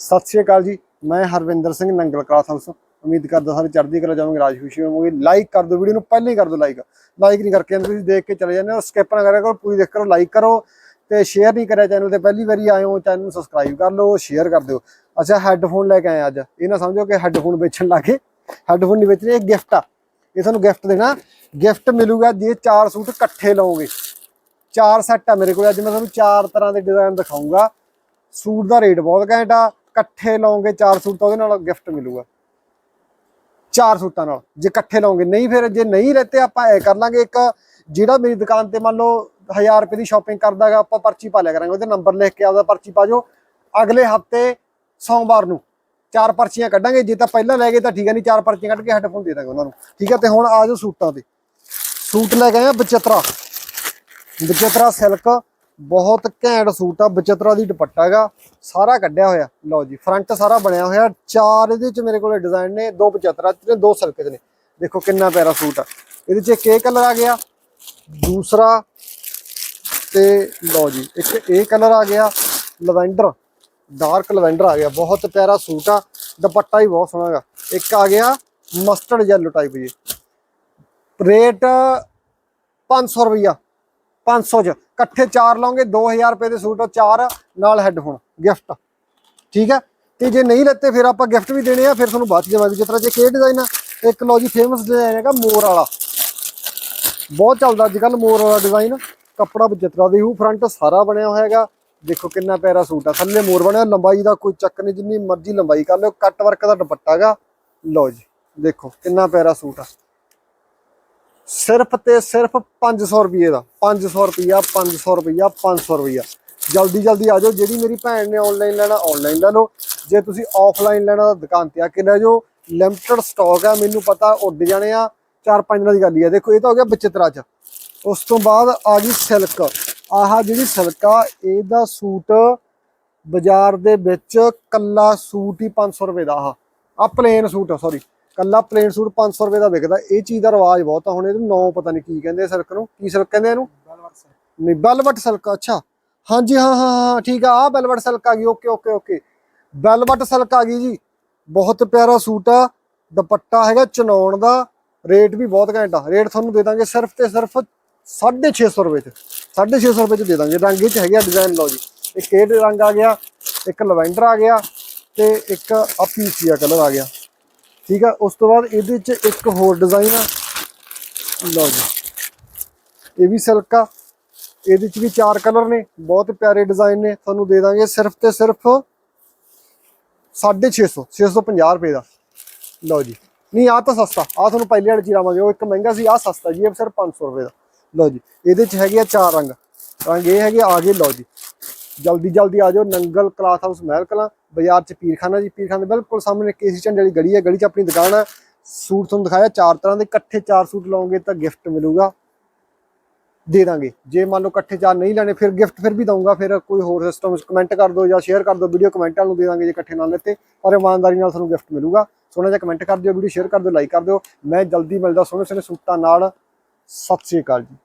ਸਤਿ ਸ਼੍ਰੀ ਅਕਾਲ ਜੀ, ਮੈਂ ਹਰਵਿੰਦਰ ਸਿੰਘ ਨੰਗਲ ਕਲਾਸ ਹਾਊਸ ਉਮੀਦ ਕਰਦਾ ਸਾਰੇ ਚੜ੍ਹਦੀ ਕਲਾ ਜਾਵਾਂਗੇ, ਰਾਜ ਖੁਸ਼ੀ ਹੋਵਾਂਗੇ। ਲਾਈਕ ਕਰ ਦਿਓ ਵੀਡੀਓ ਨੂੰ, ਪਹਿਲਾਂ ਹੀ ਕਰ ਦਿਓ ਲਾਈਕ ਲਾਈਕ ਨਹੀਂ ਕਰਕੇ ਜਾਂਦੇ ਤੁਸੀਂ ਦੇਖ ਕੇ ਚਲੇ ਜਾਂਦੇ ਹੋ। ਸਕਿਪ ਨਾ ਕਰਿਆ ਕਰੋ, ਪੂਰੀ ਦੇਖ ਕਰੋ ਲਾਈਕ ਕਰੋ ਤੇ ਸ਼ੇਅਰ ਨਹੀਂ ਕਰਿਆ ਚੈਨਲ ਤੇ। ਪਹਿਲੀ ਵਾਰੀ ਆਏ ਹੋ ਚੈਨਲ ਨੂੰ ਸਬਸਕ੍ਰਾਈਬ ਕਰ ਲਓ ਸ਼ੇਅਰ ਕਰ ਦਿਓ। ਅੱਛਾ ਹੈੱਡਫੋਨ ਲੈ ਕੇ ਆਏ ਅੱਜ। ਇਹ ਨਾ ਸਮਝੋ ਕਿ ਹੈੱਡਫੋਨ ਵੇਚਣ ਲੱਗੇ ਹੈੱਡਫੋਨ ਨਹੀਂ ਵੇਚਣੇ, ਇਹ ਗਿਫਟ ਆ। ਇਹ ਤੁਹਾਨੂੰ ਗਿਫਟ ਦੇਣਾ। ਗਿਫਟ ਮਿਲੂਗਾ ਜੇ ਚਾਰ ਸੂਟ ਇਕੱਠੇ ਲਓਗੇ। ਚਾਰ ਸੈੱਟ ਆ ਮੇਰੇ ਕੋਲ। ਅੱਜ ਮੈਂ ਤੁਹਾਨੂੰ ਚਾਰ ਤਰ੍ਹਾਂ ਦੇ ਡਿਜ਼ਾਈਨ ਦਿਖਾਉਂਗਾ ਸੂਟ ਦਾ ਰੇਟ ਬਹੁਤ ਘੈਂਟ ਆ। ਇਕੱਠੇ ਲਓਗੇ ਚਾਰ ਸੂਟ ਤਾਂ ਉਹਦੇ ਨਾਲ ਗਿਫਟ ਮਿਲੂਗਾ। ਚਾਰ ਸੂਟਾਂ ਨਾਲ, ਜੇ ਇਕੱਠੇ ਲਓਗੇ ਨਹੀਂ ਫਿਰ ਜੇ ਨਹੀਂ ਲੈਤੇ, ਆਪਾਂ ਐ ਕਰ ਲਾਂਗੇ, ਇੱਕ ਜਿਹੜਾ ਮੇਰੀ ਦੁਕਾਨ ਤੇ ਮੰਨ ਲਓ 1000 ਰੁਪਏ ਦੀ ਸ਼ਾਪਿੰਗ ਕਰਦਾਗਾ, ਆਪਾਂ ਪਰਚੀ ਪਾ ਲਿਆ ਕਰਾਂਗੇ। ਉਹਦੇ ਨੰਬਰ ਲਿਖ ਕੇ ਆਪਦਾ ਪਰਚੀ ਪਾ ਜਾਓ। ਅਗਲੇ ਹਫ਼ਤੇ ਸੋਮਵਾਰ ਨੂੰ ਚਾਰ ਪਰਚੀਆਂ ਕੱਢਾਂਗੇ। ਜੇ ਤਾਂ ਪਹਿਲਾਂ ਲੈ ਗਏ ਤਾਂ ਠੀਕ ਹੈ ਨਹੀਂ ਚਾਰ ਪਰਚੀਆਂ ਕੱਢ ਕੇ ਹੈੱਡਫੋਨ ਦੇ ਦਾਂਗੇ ਉਹਨਾਂ ਨੂੰ। ਠੀਕ ਹੈ ਤੇ ਹੁਣ ਆ ਜਾਓ ਸੂਟਾਂ ਤੇ। ਸੂਟ ਲੈ ਕੇ ਆਏ ਆ ਬਚਤਰਾ। ਬਚਤਰਾ ਸਿਲਕ। ਬਹੁਤ ਘੈਂਟ ਸੂਟ ਆ, ਬਚਤਰਾ ਦੀ ਦੁਪੱਟਾ ਹੈਗਾ, ਸਾਰਾ ਕੱਢਿਆ ਹੋਇਆ। ਲਓ ਜੀ ਫਰੰਟ ਸਾਰਾ ਬਣਿਆ ਹੋਇਆ, ਚਾਰ ਇਹਦੇ ਚ ਮੇਰੇ ਕੋਲੇ ਡਿਜ਼ਾਈਨ ਨੇ, ਦੋ ਬਚਤਰਾ ਚ ਨੇ, ਦੋ ਸਿਲਕ ਚ ਨੇ। ਦੇਖੋ ਕਿੰਨਾ ਪਿਆਰਾ ਸੂਟ ਆ। ਇਹਦੇ ਚ ਇੱਕ ਇਹ ਕਲਰ ਆ ਗਿਆ, ਦੂਸਰਾ ਤੇ ਲਓ ਜੀ, ਇੱਕ ਇਹ ਕਲਰ ਆ ਗਿਆ, ਲਵੈਂਡਰ ਡਾਰਕ ਲਵੈਂਡਰ ਆ ਗਿਆ। ਬਹੁਤ ਪਿਆਰਾ ਸੂਟ ਆ, ਦੁਪੱਟਾ ਹੀ ਬਹੁਤ ਸੋਹਣਾ ਹੈਗਾ। ਇੱਕ ਆ ਗਿਆ ਮਸਟਰਡ ਯੈਲੋ ਟਾਈਪ ਜੀ। ਰੇਟ 500 ਰੁਪਈਆ। 500 ਚ। ਇਕੱਠੇ ਚਾਰ ਲਓਗੇ 2000 ਰੁਪਏ ਦੇ ਸੂਟ, ਚਾਰ ਨਾਲ ਹੈੱਡਫੋਨ ਗਿਫਟ ਠੀਕ ਹੈ? ਤੇ ਜੇ ਨਹੀਂ ਲੈਤੇ, ਫਿਰ ਆਪਾਂ ਗਿਫਟ ਵੀ ਦੇਣੇ ਆ, ਫਿਰ ਤੁਹਾਨੂੰ ਬਾਅਦ ਚ ਦੇਵਾਂਗੇ। ਜਿਸ ਤਰ੍ਹਾਂ ਜੇ ਕਿਹੜੇ ਡਿਜ਼ਾਈਨ ਆ, ਇੱਕ ਲਓ ਜੀ ਫੇਮਸ ਡਿਜ਼ਾਈਨ ਹੈਗਾ ਮੋਰ ਵਾਲਾ। ਬਹੁਤ ਚੱਲਦਾ ਅੱਜ ਕੱਲ ਮੋਰ ਵਾਲਾ ਡਿਜ਼ਾਈਨ ਕੱਪੜਾ ਬਜਤਰਾ ਦੇ ਹੂ ਫਰੰਟ ਸਾਰਾ ਬਣਿਆ ਹੋਇਆ ਹੈਗਾ। ਦੇਖੋ ਕਿੰਨਾ ਪਿਆਰਾ ਸੂਟ ਆ। ਥੱਲੇ ਮੋਰ ਬਣਿਆ, ਲੰਬਾਈ ਦਾ ਕੋਈ ਚੱਕ ਨਹੀਂ, ਜਿੰਨੀ ਮਰਜ਼ੀ ਲੰਬਾਈ ਕਰ ਲਿਓ। ਕੱਟ ਵਰਕ ਦਾ ਦੁਪੱਟਾ ਹੈਗਾ। ਲਓ ਜੀ, ਦੇਖੋ ਕਿੰਨਾ ਪਿਆਰਾ ਸੂਟ ਆ। ਸਿਰਫ ਤੇ ਸਿਰਫ 500 ਰੁਪਏ ਦਾ। 500 ਰੁਪਿਆ 500 ਰੁਪਿਆ 500 ਰੁਪਿਆ ਜਲਦੀ ਜਲਦੀ ਆ ਜਾਓ। ਜਿਹੜੀ ਮੇਰੀ ਭੈਣ ਨੇ ਆਨਲਾਈਨ ਲੈਣਾ ਆਨਲਾਈਨ ਲੈ ਲਓ। ਜੇ ਤੁਸੀਂ ਆਫਲਾਈਨ ਲੈਣਾ ਤਾਂ ਦੁਕਾਨ ਤੇ ਆ ਕੇ ਲੈ ਜਾਓ। ਲਿਮਟਿਡ ਸਟਾਕ ਆ, ਮੈਨੂੰ ਪਤਾ, ਉੱਡ ਜਾਣੇ ਆ। ਚਾਰ ਪੰਜ ਦਿਨਾਂ ਦੀ ਗੱਲ ਹੀ ਆ। ਦੇਖੋ, ਇਹ ਤਾਂ ਹੋ ਗਿਆ ਬਚਤਰਾ ਚ। ਉਸ ਤੋਂ ਬਾਅਦ ਆ ਗਈ ਸਿਲਕ। ਆਹ ਜਿਹੜੀ ਸਿਲਕ ਆ, ਇਹਦਾ ਸੂਟ ਬਾਜ਼ਾਰ ਦੇ ਵਿੱਚ ਕੱਲਾ ਸੂਟ ਹੀ 500 ਰੁਪਏ ਦਾ ਆਹ। ਆ ਪਲੇਨ ਸੂਟ ਆ ਸੌਰੀ ਕੱਲਾ ਪਲੇਨ ਸੂਟ 500 ਰੁਪਏ ਦਾ ਵਿਕਦਾ। ਇਹ ਚੀਜ਼ ਦਾ ਰਿਵਾਜ ਬਹੁਤ ਆ। ਹੁਣ ਇਹਨੂੰ ਨੌ ਪਤਾ ਨਹੀਂ ਕੀ ਕਹਿੰਦੇ ਸਿਲਕ ਨੂੰ। ਕੀ ਸਿਲਕ ਕਹਿੰਦੇ ਇਹਨੂੰ? ਨਹੀਂ ਬੈਲਵਟ ਸਿਲਕ ਅੱਛਾ। ਹਾਂਜੀ ਹਾਂ ਹਾਂ ਹਾਂ ਠੀਕ ਆ ਆ ਬੈਲਵਟ ਸਿਲਕ ਆ ਗਈ। Okay okay okay. Velvet silk ਆ ਗਈ ਜੀ। ਬਹੁਤ ਪਿਆਰਾ ਸੂਟ ਆ। ਦੁਪੱਟਾ ਹੈਗਾ ਚਨੌਣ ਦਾ। ਰੇਟ ਵੀ ਬਹੁਤ ਘੈਂਟ ਆ। ਰੇਟ ਤੁਹਾਨੂੰ ਦੇ ਦਾਂਗੇ ਸਿਰਫ ਤੇ ਸਿਰਫ 650 ਰੁਪਏ ਚ। 650 ਰੁਪਏ ਚ ਦੇ ਦਾਂਗੇ। ਰੰਗ ਇਹ ਚ ਹੈਗਾ ਡਿਜ਼ਾਈਨ ਲਓ ਜੀ। ਇੱਕ ਇਹ ਰੰਗ ਆ ਗਿਆ ਇੱਕ ਲਵੈਂਡਰ ਆ ਗਿਆ ਤੇ ਇੱਕ ਆ ਪੀਸੀਆ ਕਲਰ ਆ ਗਿਆ। ਠੀਕ ਆ, ਉਸ ਤੋਂ ਬਾਅਦ ਇਹਦੇ ਚ ਇੱਕ ਹੋਰ ਡਿਜ਼ਾਈਨ ਆ। ਲਓ ਜੀ। ਇਹ ਵੀ ਸਿਲਕ ਆ। ਇਹਦੇ ਚ ਵੀ ਚਾਰ ਕਲਰ ਨੇ, ਬਹੁਤ ਪਿਆਰੇ ਡਿਜ਼ਾਈਨ ਨੇ। ਤੁਹਾਨੂੰ ਦੇ ਦਾਂਗੇ ਸਿਰਫ ਤੇ ਸਿਰਫ 650 650 ਰੁਪਏ ਦਾ। ਲਓ ਜੀ। ਨਹੀਂ ਆ ਤਾਂ ਸਸਤਾ। ਆ ਤੁਹਾਨੂੰ ਪਹਿਲੇ ਵਾਲੇ ਚ ਲਾਵਾਂਗੇ। ਉਹ ਇੱਕ ਮਹਿੰਗਾ ਸੀ ਆ ਸਸਤਾ ਜੀ, ਇਹ ਸਿਰਫ 500 ਰੁਪਏ ਦਾ। ਲਓ ਜੀ। ਇਹਦੇ ਚ ਹੈਗੇ ਆ ਚਾਰ ਰੰਗ। ਰੰਗ ਇਹ ਹੈਗੇ ਆ ਗਏ। ਲਓ ਜੀ। ਜਲਦੀ ਜਲਦੀ ਆ ਜਾਓ, ਨੰਗਲ, ਕਲਾਥ ਹਾਊਸ, ਮਹਿਲ ਕਲਾਂ, ਬਾਜ਼ਾਰ ਚ ਪੀਰਖਾਨਾ ਜੀ, ਪੀਰਖਾਨਾ ਦੇ ਬਿਲਕੁਲ ਸਾਹਮਣੇ ਕੇਸੀ ਝੰਡੇ ਵਾਲੀ ਗਲੀ ਹੈ, ਗਲੀ ਚ ਆਪਣੀ ਦੁਕਾਨ ਹੈ। ਸੂਟ ਤੁਹਾਨੂੰ ਦਿਖਾਇਆ, ਚਾਰ ਤਰ੍ਹਾਂ ਦੇ, ਇਕੱਠੇ ਚਾਰ ਸੂਟ ਲਓਗੇ ਤਾਂ ਗਿਫਟ ਮਿਲੂਗਾ। ਦੇ ਦਾਂਗੇ। ਜੇ ਮੰਨ ਲਓ ਇਕੱਠੇ ਚਾਰ ਨਹੀਂ ਲੈਣੇ, ਫਿਰ ਗਿਫਟ ਫਿਰ ਵੀ ਦਊਂਗਾ, ਫਿਰ ਕੋਈ ਹੋਰ ਸਿਸਟਮ ਕਮੈਂਟ ਕਰ ਦਿਓ ਜਾਂ ਸ਼ੇਅਰ ਕਰ ਦਿਓ ਵੀਡੀਓ ਕਮੈਂਟਾਂ ਨੂੰ ਦੇ ਦਾਂਗੇ ਜੇ ਇਕੱਠੇ ਨਾਲ ਲੈਤੇ, ਪਰ ਇਮਾਨਦਾਰੀ ਨਾਲ ਤੁਹਾਨੂੰ ਗਿਫਟ ਮਿਲੂਗਾ। ਸੋਹਣਾ ਜਿਹਾ ਕਮੈਂਟ ਕਰ ਦਿਓ ਵੀਡੀਓ ਸ਼ੇਅਰ ਕਰ ਦਿਓ ਲਾਈਕ ਕਰ ਦਿਓ। ਮੈਂ ਜਲਦੀ ਮਿਲਦਾ ਸੋਹਣੇ ਸੋਹਣੇ ਸੂਟਾਂ ਨਾਲ। ਸਤਿ ਸ਼੍ਰੀ ਅਕਾਲ ਜੀ।